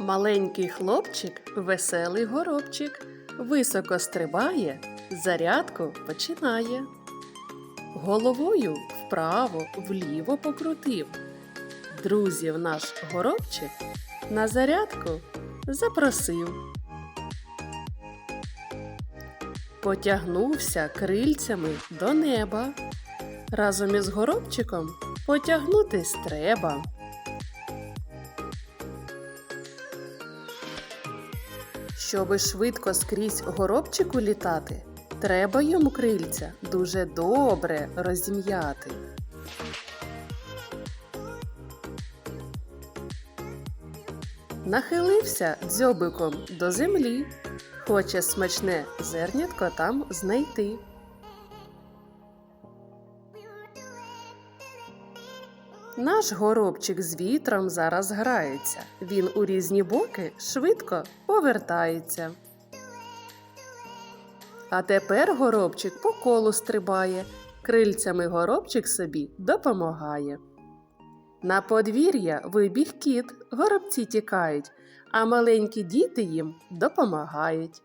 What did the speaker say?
Маленький хлопчик, веселий горобчик, високо стрибає, зарядку починає. Головою вправо, вліво покрутив. Друзів наш горобчик на зарядку запросив. Потягнувся крильцями до неба. Разом із горобчиком потягнутись треба. Щоби швидко скрізь горобчику літати, треба йому крильця дуже добре розім'яти. Нахилився дзьобиком до землі, хоче смачне зернятко там знайти. Наш горобчик з вітром зараз грається. Він у різні боки швидко повертається. А тепер горобчик по колу стрибає, крильцями горобчик собі допомагає. На подвір'я вибіг кіт, горобці тікають, а маленькі діти їм допомагають.